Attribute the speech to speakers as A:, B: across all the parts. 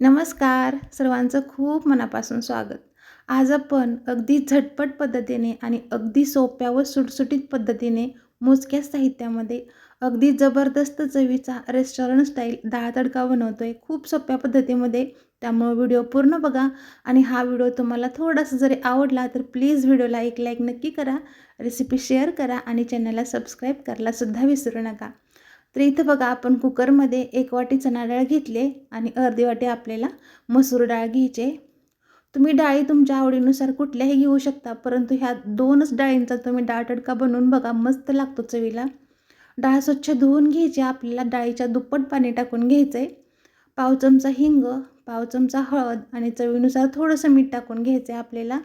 A: नमस्कार. सर्वांचं खूप मनापासून स्वागत. आज आपण अगदी झटपट पद्धतीने आणि अगदी सोप्या व सुटसुटीत पद्धतीने मोजक्या साहित्यामध्ये अगदी जबरदस्त चवीचा रेस्टॉरंट स्टाईल डाळ तडका बनवतो आहे खूप सोप्या पद्धतीमध्ये त्यामुळे व्हिडिओ पूर्ण बघा आणि हा व्हिडिओ तुम्हाला थोडासा जरी आवडला तर प्लीज व्हिडिओला एक लाईक नक्की करा. रेसिपी शेअर करा आणि चॅनलला सबस्क्राईब करायला सुद्धा विसरू नका. तर इथं बघा आपण कुकरमध्ये एक वाटी चणा डाळ घेतले आणि अर्धी वाटी आपल्याला मसूर डाळ घ्यायचे तुम्ही डाळी तुमच्या आवडीनुसार कुठल्याही घेऊ शकता परंतु ह्या दोनच डाळींचा तुम्ही डाळ तडका बनवून बघा मस्त लागतो चवीला. डाळ स्वच्छ धुवून घ्यायची आपल्याला डाळीच्या दुप्पट पाणी टाकून घ्यायचं आहे पाव चमचा हिंग पाव चमचा हळद आणि चवीनुसार थोडंसं मीठ टाकून घ्यायचं आहे आपल्याला.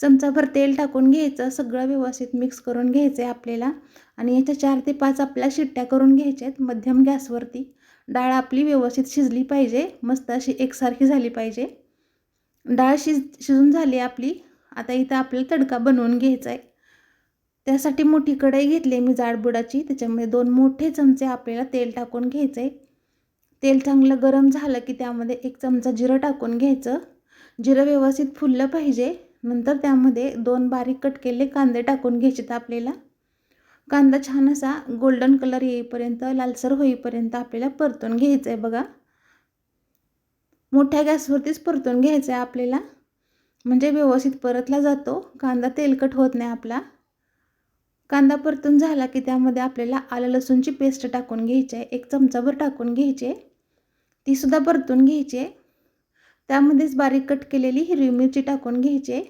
A: चमचाभर तेल टाकून घ्यायचं सगळं व्यवस्थित मिक्स करून घ्यायचं आहे आपल्याला. आणि याच्या चार ते पाच आपल्या शिट्ट्या करून घ्यायच्या आहेत मध्यम गॅसवरती. डाळ आपली व्यवस्थित शिजली पाहिजे मस्त अशी एकसारखी झाली पाहिजे. डाळ शिज शिजून झाली आपली आता इथं आपल्याला तडका बनवून घ्यायचा आहे त्यासाठी मोठी कढई घेतली आहे मी जाडबुडाची त्याच्यामध्ये दोन मोठे चमचे आपल्याला तेल टाकून घ्यायचं आहे तेल चांगलं गरम झालं की त्यामध्ये एक चमचा जिरं टाकून घ्यायचं. जिरं व्यवस्थित फुललं पाहिजे. नंतर त्यामध्ये दोन बारीक कट केलेले कांदे टाकून घ्यायचे आपल्याला. कांदा छान असा गोल्डन कलर येईपर्यंत लालसर होईपर्यंत आपल्याला परतून घ्यायचं आहे बघा. मोठ्या गॅसवरतीच परतून घ्यायचं आहे आपल्याला. म्हणजे व्यवस्थित परतला जातो. कांदा तेलकट होत नाही आपला. कांदा परतून झाला की त्यामध्ये आपल्याला आलं लसूणची पेस्ट टाकून घ्यायची आहे एक चमचाभर टाकून घ्यायची आहे तीसुद्धा परतून घ्यायची आहे त्यामध्येच बारीक कट केलेली हिरवी मिरची टाकून घ्यायची आहे.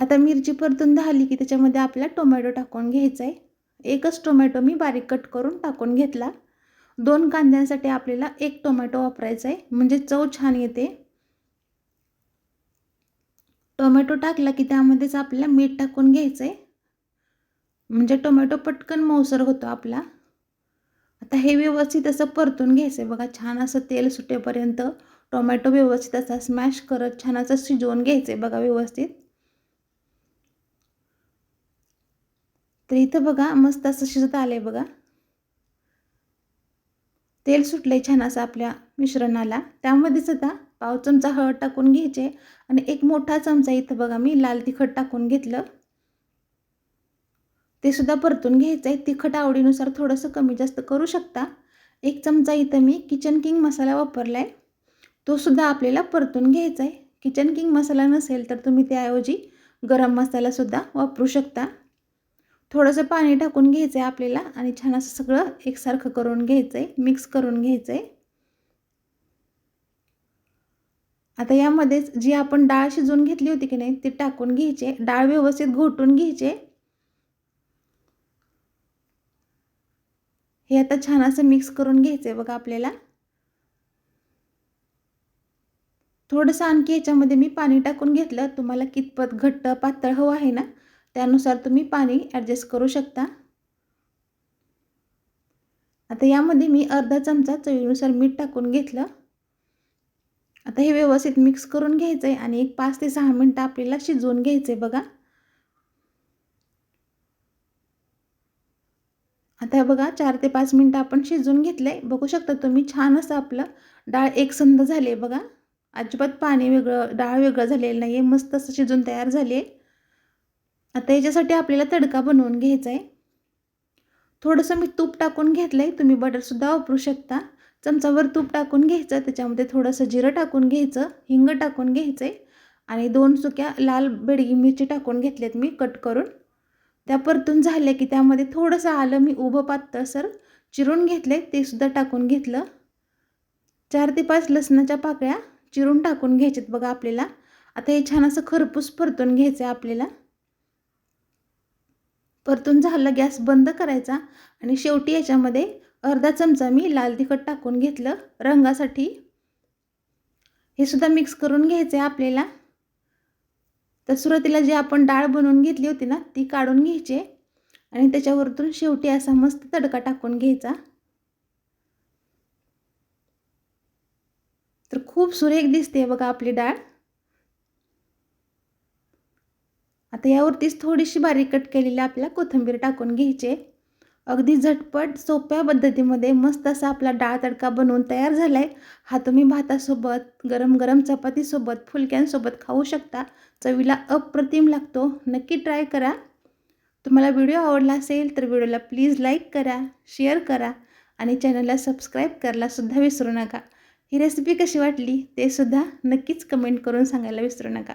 A: आता मिरची परतून झाली की त्याच्यामध्ये आपल्याला टोमॅटो टाकून घ्यायचा आहे. एकच टोमॅटो मी बारीक कट करून टाकून घेतला. दोन कांद्यांसाठी आपल्याला एक टोमॅटो वापरायचा आहे. म्हणजे चव छान येते. टोमॅटो टाकला की त्यामध्येच आपल्याला मीठ टाकून घ्यायचं आहे. म्हणजे टोमॅटो पटकन मऊसर होतो आपला. आता हे व्यवस्थित असं परतून घ्यायचं आहे बघा छान असं तेल सुटेपर्यंत टोमॅटो व्यवस्थित असा स्मॅश करत छान असं शिजवून घ्यायचं आहे बघा व्यवस्थित. तर इथं बघा मस्त असं शिजत आलं आहे बघा. तेल सुटलं आहे छान असं आपल्या मिश्रणाला. त्यामध्येच आता पाव चमचा हळद टाकून घ्यायचे आणि एक मोठा चमचा इथं बघा मी लाल तिखट टाकून घेतलं. ते सुद्धा परतून घ्यायचं आहे. तिखट आवडीनुसार थोडंसं कमी जास्त करू शकता. एक चमचा इथं मी किचन किंग मसाला वापरला आहे तो सुद्धा आपल्याला परतून घ्यायचा आहे. किचन किंग मसाला नसेल तर तुम्ही त्याऐवजी गरम मसालासुद्धा वापरू शकता. थोडंसं पाणी टाकून घ्यायचं आहे आपल्याला आणि छान असं सगळं एकसारखं करून घ्यायचं आहे. मिक्स करून घ्यायचं आहे. आता यामध्येच जी आपण डाळ शिजवून घेतली होती की नाही ती टाकून घ्यायचे डाळ व्यवस्थित घोटून घ्यायचे हे आता छान असं मिक्स करून घ्यायचं आहे बघा आपल्याला. थोडंसं आणखी याच्यामध्ये मी पाणी टाकून घेतलं. तुम्हाला कितपत घट्ट पातळ हवं आहे ना त्यानुसार तुम्ही पाणी ॲडजस्ट करू शकता. आता यामध्ये मी अर्धा चमचा चवीनुसार मीठ टाकून घेतलं. आता हे व्यवस्थित मिक्स करून घ्यायचं आहे आणि एक पाच ते सहा मिनटं आपल्याला शिजवून घ्यायचं आहे बघा. हे बघा चार ते पाच मिनटं आपण शिजवून घेतलं आहे बघू शकता तुम्ही छान असं आपलं डाळ एकसंध झाली आहे बघा. अजिबात पाणी वेगळं डाळ वेगळं झालेलं नाही आहे मस्त असं शिजून तयार झाली आहे आता याच्यासाठी आपल्याला तडका बनवून घ्यायचा आहे थोडंसं मी तूप टाकून घेतलं आहे तुम्ही बटरसुद्धा वापरू शकता. चमचावर तूप टाकून घ्यायचं. त्याच्यामध्ये थोडंसं जिरं टाकून घ्यायचं. हिंग टाकून घ्यायचं आहे आणि दोन सुक्या लाल बेडगी मिरची टाकून घेतल्यात मी कट करून. त्या परतून झाल्या की त्यामध्ये थोडंसं आलं मी उभं पातळसर चिरून घेतले ते सुद्धा टाकून घेतलं. चार ते पाच लसणाच्या पाकळ्या चिरून टाकून घ्यायच्यात बघा आपल्याला. आता हे छान असं खरपूस परतून घ्यायचं आहे आपल्याला. परतून झालं गॅस बंद करायचा आणि शेवटी याच्यामध्ये अर्धा चमचा मी लाल तिखट टाकून घेतलं रंगासाठी. हे सुद्धा मिक्स करून घ्यायचं आहे आपल्याला. तर सुरुवातीला जी आपण डाळ बनवून घेतली होती ना ती काढून घ्यायची आणि त्याच्यावरतून शेवटी असा मस्त तडका टाकून घ्यायचा. तर खूप सुरेख दिसते बघा आपली डाळ. आता यावरतीच थोडीशी बारीक कट केलेली आपल्याला कोथिंबीर टाकून घ्यायची. अगदी झटपट सोप्या पद्धतीमध्ये मस्त असा आपला डाळ तडका बनवून तयार झाला आहे हा तुम्ही भातासोबत गरम गरम चपातीसोबत फुलक्यांसोबत खाऊ शकता. चवीला अप्रतिम लागतो. नक्की ट्राय करा. तुम्हाला व्हिडिओ आवडला असेल तर व्हिडिओला प्लीज लाईक करा शेअर करा आणि चॅनलला सबस्क्राईब करायलासुद्धा विसरू नका. ही रेसिपी कशी वाटली ते सुद्धा नक्कीच कमेंट करून सांगायला विसरू नका.